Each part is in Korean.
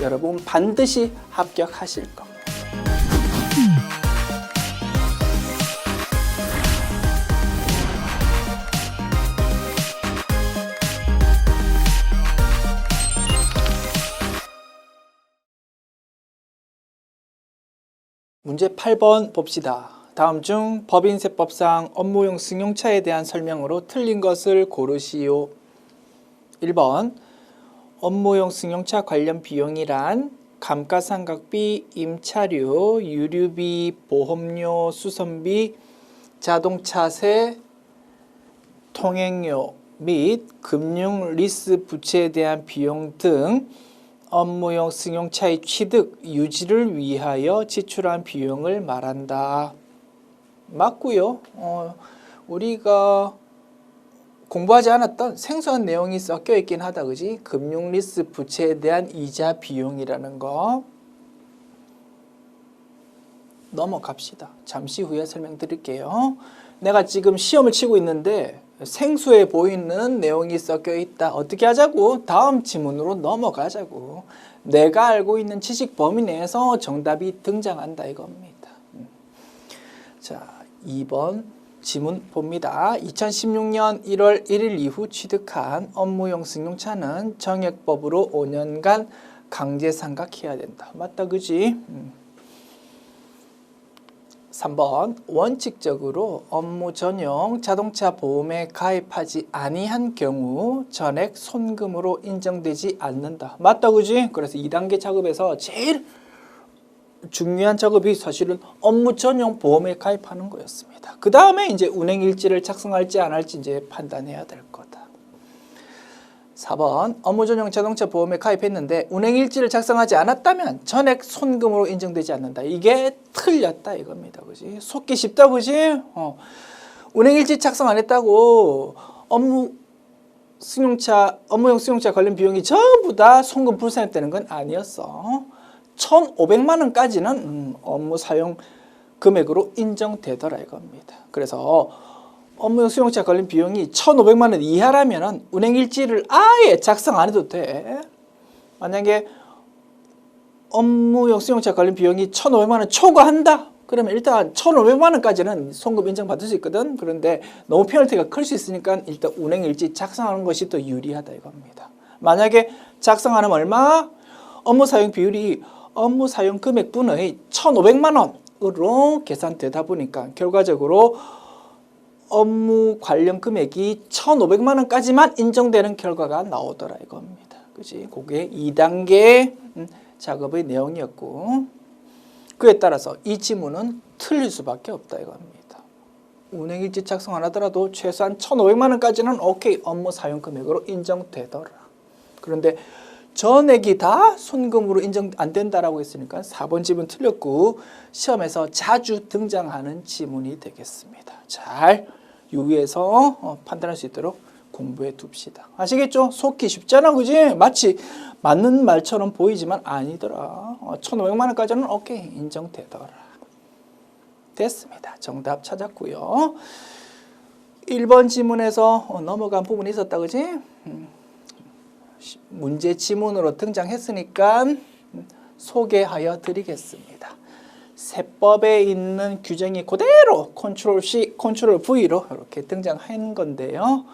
여러분 반드시 합격하실 겁니다. 문제 8번 봅시다. 다음 중 법인세법상 업무용 승용차에 대한 설명으로 틀린 것을 고르시오. 1번 업무용 승용차 관련 비용이란 감가상각비, 임차료, 유류비, 보험료, 수선비, 자동차세, 통행료 및 금융 리스 부채에 대한 비용 등 업무용 승용차의 취득, 유지를 위하여 지출한 비용을 말한다. 맞고요. 어, 우리가 공부하지 않았던 생소한 내용이 섞여 있긴 하다, 그지? 금융 리스 부채에 대한 이자 비용이라는 거 넘어갑시다. 잠시 후에 설명드릴게요. 내가 지금 시험을 치고 있는데 생소해 보이는 내용이 섞여 있다. 어떻게 하자고? 다음 지문으로 넘어가자고. 내가 알고 있는 지식 범위 내에서 정답이 등장한다 이겁니다. 음. 자, 2번 지문 봅니다. 2016년 1월 1일 이후 취득한 업무용 승용차는 정액법으로 5년간 강제 상각해야 된다. 맞다, 그지? 음. 3번 원칙적으로 업무 전용 자동차 보험에 가입하지 아니한 경우 전액 손금으로 인정되지 않는다. 맞다 그지? 그래서 2단계 작업에서 제일 중요한 작업이 사실은 업무 전용 보험에 가입하는 거였습니다. 그 다음에 이제 운행 일지를 작성할지 안 할지 이제 판단해야 될 거다. 4번 업무 전용 자동차 보험에 가입했는데 운행 일지를 작성하지 않았다면 전액 손금으로 인정되지 않는다. 이게 틀렸다 이겁니다. 그지? 속기 쉽다 그지? 어. 운행 일지 작성 안 했다고 업무 승용차 업무용 승용차 관련 비용이 전부 다 송금 불산했다는 건 아니었어. 1,500만 원까지는 음, 업무 사용 금액으로 인정되더라 이겁니다. 그래서 업무용 수용차 관련 비용이 1,500만 원 이하라면 운행 일지를 아예 작성 안 해도 돼. 만약에 업무용 수용차 관련 비용이 1,500만 원 초과한다. 그러면 일단 1,500만 원까지는 송금 인정받을 수 있거든. 그런데 너무 페널티가 클 수 있으니까 일단 운행 일지 작성하는 것이 더 유리하다 이겁니다. 만약에 작성 안 하면 얼마? 업무 사용 비율이 업무 사용 금액분의 1,500만 원으로 계산되다 보니까 결과적으로 업무 관련 금액이 1,500만 원까지만 인정되는 결과가 나오더라 이겁니다. 그지? 그게 2단계 음, 작업의 내용이었고 그에 따라서 이 지문은 틀릴 수밖에 없다 이겁니다. 운행일지 작성 안 하더라도 최소한 1,500만 원까지는 오케이 업무 사용 금액으로 인정되더라. 그런데 전액이 다 손금으로 인정 안 된다라고 했으니까 4번 지문 틀렸고 시험에서 자주 등장하는 지문이 되겠습니다. 잘 유의해서 어, 판단할 수 있도록 공부해 둡시다. 아시겠죠? 속기 쉽잖아, 그지? 마치 맞는 말처럼 보이지만 아니더라. 어, 1,500만 원까지는 오케이 인정되더라. 됐습니다. 정답 찾았고요. 1번 지문에서 어, 넘어간 부분이 있었다, 그지? 음. 문제 지문으로 등장했으니까 소개하여 드리겠습니다. 세법에 있는 규정이 그대로 컨트롤 C, 컨트롤 V로 이렇게 등장한 건데요.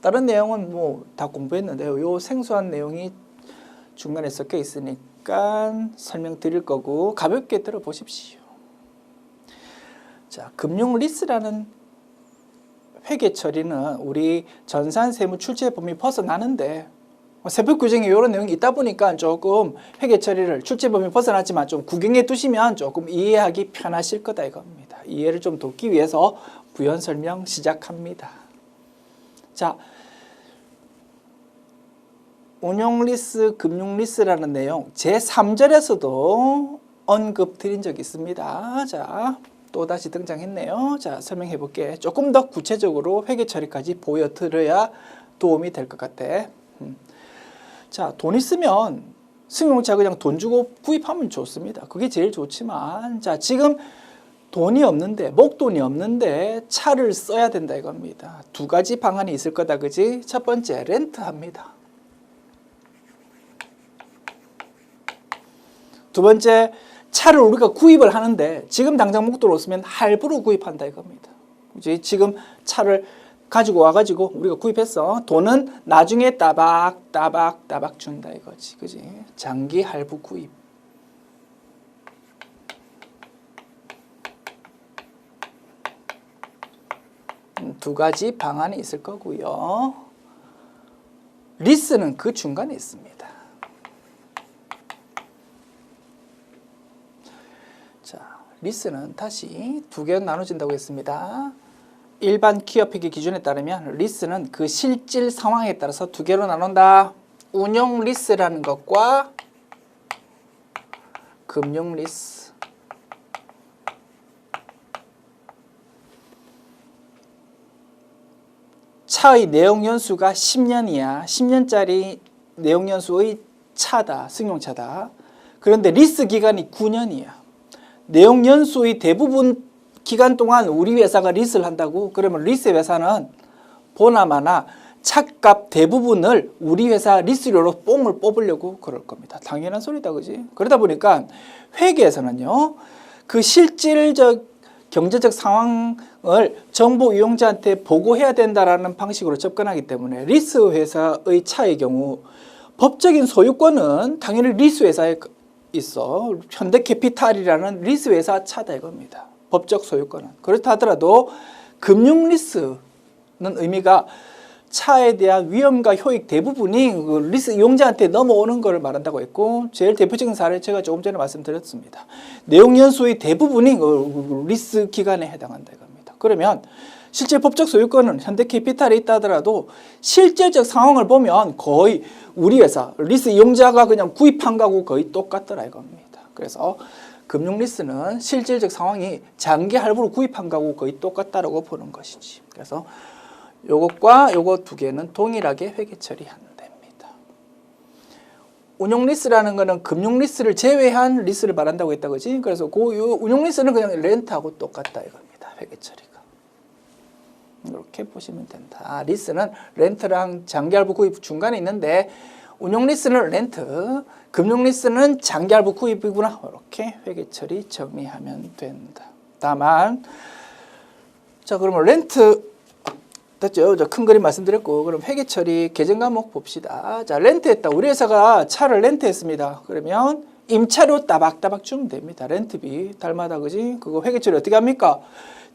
다른 내용은 뭐 다 공부했는데요. 요 생소한 내용이 중간에 섞여 있으니까 설명드릴 거고 가볍게 들어보십시오. 자, 금융 리스라는 회계 처리는 우리 전산 세무 출제 범위 벗어나는데 세법 규정에 이런 내용이 있다 보니까 조금 회계 처리를 출제 범위 벗어났지만 좀 구경해 두시면 조금 이해하기 편하실 거다 이겁니다. 이해를 좀 돕기 위해서 부연 설명 시작합니다. 자, 운용 리스, 금융 리스라는 내용 제 3절에서도 언급 드린 적이 있습니다. 자, 또 다시 등장했네요. 자, 설명해 볼게. 조금 더 구체적으로 회계 처리까지 보여드려야 도움이 될 것 같아. 음. 자, 돈 있으면 승용차 그냥 돈 주고 구입하면 좋습니다. 그게 제일 좋지만, 자, 지금 돈이 없는데, 목돈이 없는데 차를 써야 된다 이겁니다. 두 가지 방안이 있을 거다, 그지? 첫 번째, 렌트합니다. 두 번째 차를 우리가 구입을 하는데 지금 당장 목도로 없으면 할부로 구입한다 이겁니다. 그지? 지금 차를 가지고 와가지고 우리가 구입했어. 돈은 나중에 따박 따박 따박 준다 이거지. 그지? 장기 할부 구입. 음, 두 가지 방안이 있을 거고요. 리스는 그 중간에 있습니다. 자, 리스는 다시 두 개로 나눠진다고 했습니다. 일반 기업회계 기준에 따르면 리스는 그 실질 상황에 따라서 두 개로 나눈다. 운용 리스라는 것과 금융 리스. 차의 내용 연수가 10년이야. 10년짜리 내용 연수의 차다. 승용차다. 그런데 리스 기간이 9년이야. 내용 연수의 대부분 기간 동안 우리 회사가 리스를 한다고 그러면 리스 회사는 보나마나 차값 대부분을 우리 회사 리스료로 뽕을 뽑으려고 그럴 겁니다. 당연한 소리다 그지? 그러다 보니까 회계에서는요. 그 실질적 경제적 상황을 정보 이용자한테 보고해야 된다라는 방식으로 접근하기 때문에 리스 회사의 차의 경우 법적인 소유권은 당연히 리스 회사에 있어. 현대캐피탈이라는 리스 회사 차다 이겁니다. 법적 소유권은. 그렇다 하더라도 금융 리스는 의미가 차에 대한 위험과 효익 대부분이 그 리스 이용자한테 넘어오는 것을 말한다고 했고 제일 대표적인 사례 제가 조금 전에 말씀드렸습니다. 내용 연수의 대부분이 그 리스 기간에 해당한다 이겁니다. 그러면 실제 법적 소유권은 현대캐피탈에 있다 하더라도 실질적 상황을 보면 거의 우리 회사 리스 이용자가 그냥 구입한 거하고 거의 똑같더라 이겁니다. 그래서 금융 리스는 실질적 상황이 장기 할부로 구입한 거하고 거의 똑같다라고 보는 것이지. 그래서 요것과 요것 두 개는 동일하게 회계 처리하면 됩니다. 운용 리스라는 거는 금융 리스를 제외한 리스를 말한다고 했다 그지? 그래서 그 운용 리스는 그냥 렌트하고 똑같다 이겁니다. 회계 처리가. 이렇게 보시면 된다. 아, 리스는 렌트랑 장기 할부 구입 중간에 있는데 운용 리스는 렌트, 금융 리스는 장기 할부 구입이구나. 이렇게 회계 처리 정리하면 된다. 다만 자 그러면 렌트 됐죠? 저큰 그림 말씀드렸고 그럼 회계 처리 계정 과목 봅시다. 자 렌트했다. 우리 회사가 차를 렌트했습니다. 그러면 임차료 따박따박 주면 됩니다. 렌트비 달마다 그지? 그거 회계 처리 어떻게 합니까?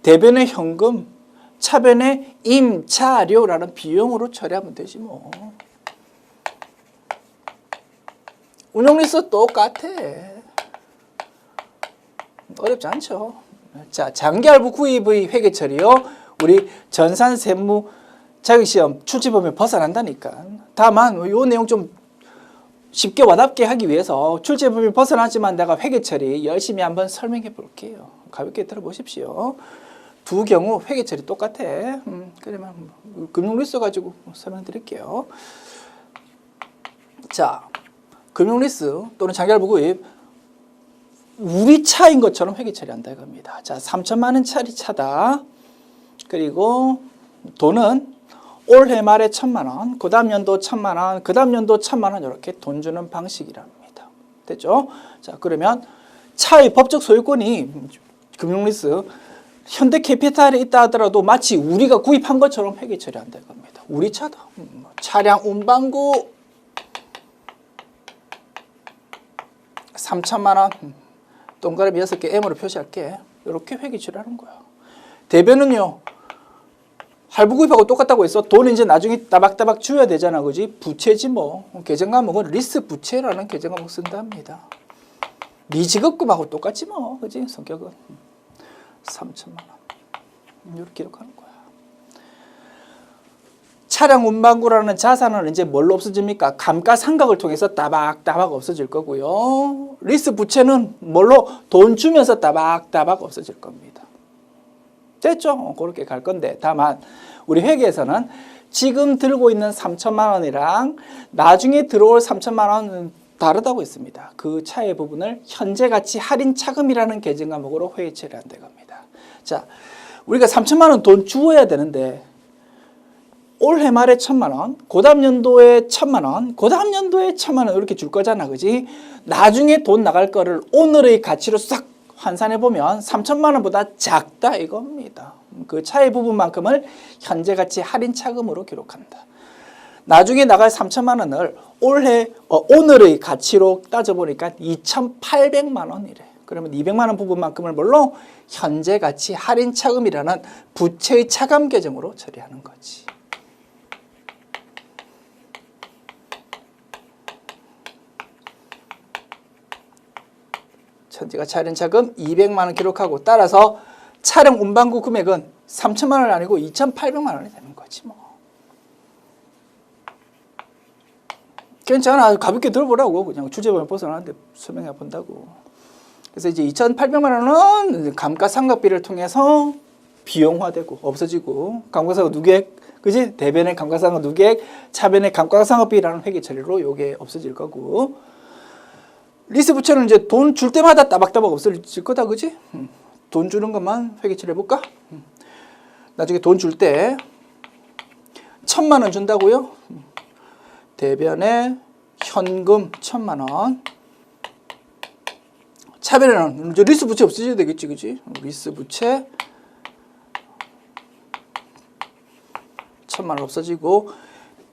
대변의 현금, 차변의 임차료라는 비용으로 처리하면 되지 뭐. 운용리스 똑같아. 어렵지 않죠. 자, 장기할부 구입의 회계 처리요. 우리 전산 세무 자격시험 출제범위 벗어난다니까. 다만 요 내용 좀 쉽게 와닿게 하기 위해서 출제범위 벗어나지만 내가 회계 처리 열심히 한번 설명해 볼게요. 가볍게 들어보십시오. 두 경우 회계 처리 똑같아. 음, 그러면 금융리스 가지고 설명드릴게요. 자, 금융리스 또는 장기할부 구입 우리 차인 것처럼 회계 처리한다 이겁니다. 자, 3천만 원짜리 차다. 그리고 돈은 올해 말에 천만 원, 그 다음 연도 천만 원, 그 다음 연도 천만 원 이렇게 돈 주는 방식이랍니다. 됐죠? 자, 그러면 차의 법적 소유권이 금융리스 현대 캐피탈에 있다 하더라도 마치 우리가 구입한 것처럼 회계 처리한다 이겁니다. 우리 차다. 음, 차량 운반구 3천만 원 동그라미 6개 M으로 표시할게. 이렇게 회계 처리하는 거야. 대변은요. 할부 구입하고 똑같다고 했어. 돈 이제 나중에 따박따박 줘야 되잖아. 그지? 부채지 뭐. 계정 과목은 리스 부채라는 계정 과목 쓴답니다. 미지급금하고 똑같지 뭐. 그지? 성격은. 3천만 원. 이렇게 기록하는 거야. 차량 운반구라는 자산은 이제 뭘로 없어집니까? 감가상각을 통해서 따박따박 없어질 거고요. 리스 부채는 뭘로 돈 주면서 따박따박 없어질 겁니다. 됐죠? 어, 그렇게 갈 건데 다만 우리 회계에서는 지금 들고 있는 3천만 원이랑 나중에 들어올 3천만 원은 다르다고 했습니다. 그 차의 부분을 현재 가치 할인 차금이라는 계정 과목으로 회계 처리한다 겁니다. 자, 우리가 3천만 원 돈 주어야 되는데 올해 말에 천만 원, 고다음 연도에 천만 원, 고다음 연도에 천만 원 이렇게 줄 거잖아, 그지? 나중에 돈 나갈 거를 오늘의 가치로 싹 환산해 보면 3천만 원보다 작다 이겁니다. 그 차이 부분만큼을 현재 가치 할인 차금으로 기록한다. 나중에 나갈 3천만 원을 올해 어, 오늘의 가치로 따져 보니까 2,800만 원이래. 그러면 200만 원 부분만큼을 뭘로 현재 가치 할인 차금이라는 부채의 차감 계정으로 처리하는 거지. 현재 가치 할인 차금 200만 원 기록하고 따라서 차량 운반구 금액은 3천만 원 아니고 2,800만 원이 되는 거지 뭐. 괜찮아. 가볍게 들어보라고. 그냥 주제범위 벗어나는데 설명해 본다고. 그래서 이제 2,800만 원은 감가상각비를 통해서 비용화되고 없어지고 감가상각 누객 그지 대변의 감가상각 누객 차변의 감가상각비라는 회계 처리로 요게 없어질 거고 리스 부채는 이제 돈 줄 때마다 따박따박 없어질 거다 그지 음. 돈 주는 것만 회계 처리해 볼까 음. 나중에 돈 줄 때 천만 원 준다고요 음. 대변에 현금 천만 원. 차별에는 이제 리스 부채 없어져야 되겠지, 그지? 리스 부채 천만 원 없어지고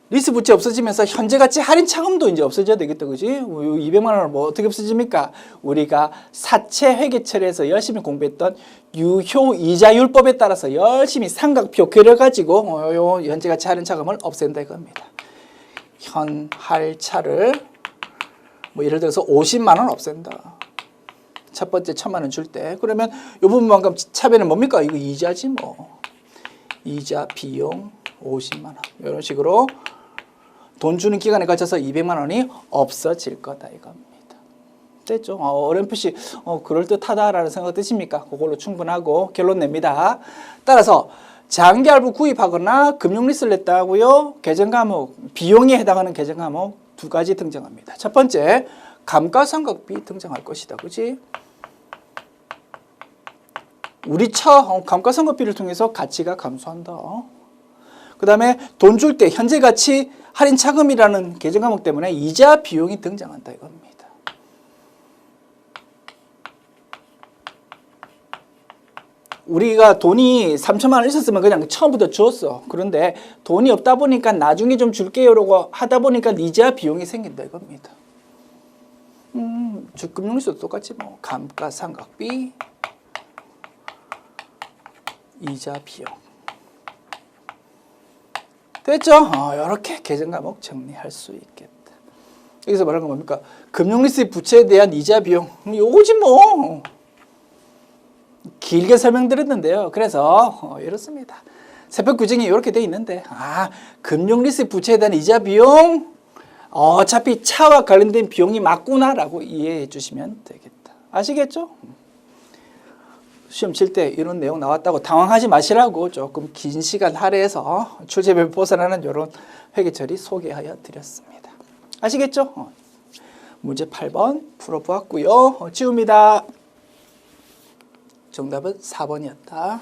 리스 부채 없어지면서 현재 가치 할인 차금도 이제 없어져야 되겠다, 그지? 200만 원을 뭐 어떻게 없어집니까? 우리가 사채 회계처리에서 열심히 공부했던 유효 이자율법에 따라서 열심히 삼각표 그려가지고 어, 요 현재 가치 할인 차금을 없앤다 이겁니다. 현할차를 뭐 예를 들어서 50만 원 없앤다. 첫 번째 천만 원 줄 때 그러면 이 부분만큼 차변은 뭡니까? 이거 이자지 뭐. 이자 비용 50만 원 이런 식으로 돈 주는 기간에 걸쳐서 200만 원이 없어질 거다 이겁니다. 됐죠? 어, 어렴풋이 어, 그럴듯하다라는 생각 드십니까? 그걸로 충분하고 결론 냅니다. 따라서 장기 할부 구입하거나 금융 리스를 냈다고요. 계정 과목 비용에 해당하는 계정 과목 두 가지 등장합니다. 첫 번째 감가상각비 등장할 것이다. 그지? 우리 차 어, 감가상각비를 통해서 가치가 감소한다. 그 다음에 돈 줄 때 현재 가치 할인 차금이라는 계정 과목 때문에 이자 비용이 등장한다 이겁니다. 우리가 돈이 3천만 원 있었으면 그냥 처음부터 줬어. 그런데 돈이 없다 보니까 나중에 좀 줄게요라고 하다 보니까 이자 비용이 생긴다 이겁니다. 음, 주금융리도 똑같지 뭐 감가상각비 이자 비용 됐죠? 어, 이렇게 계정 과목 정리할 수 있겠다. 여기서 말하는 건 뭡니까? 금융리스 부채에 대한 이자 비용 요거지 뭐. 길게 설명드렸는데요. 그래서 어, 이렇습니다. 세법 규정이 이렇게 돼 있는데 아 금융리스 부채에 대한 이자 비용 어차피 차와 관련된 비용이 맞구나라고 이해해 주시면 되겠다. 아시겠죠? 시험 칠 때 이런 내용 나왔다고 당황하지 마시라고 조금 긴 시간 할애해서 출제별 벗어나는 이런 회계처리 소개하여 드렸습니다. 아시겠죠? 어, 문제 8번 풀어보았고요. 어, 지웁니다. 정답은 4번이었다.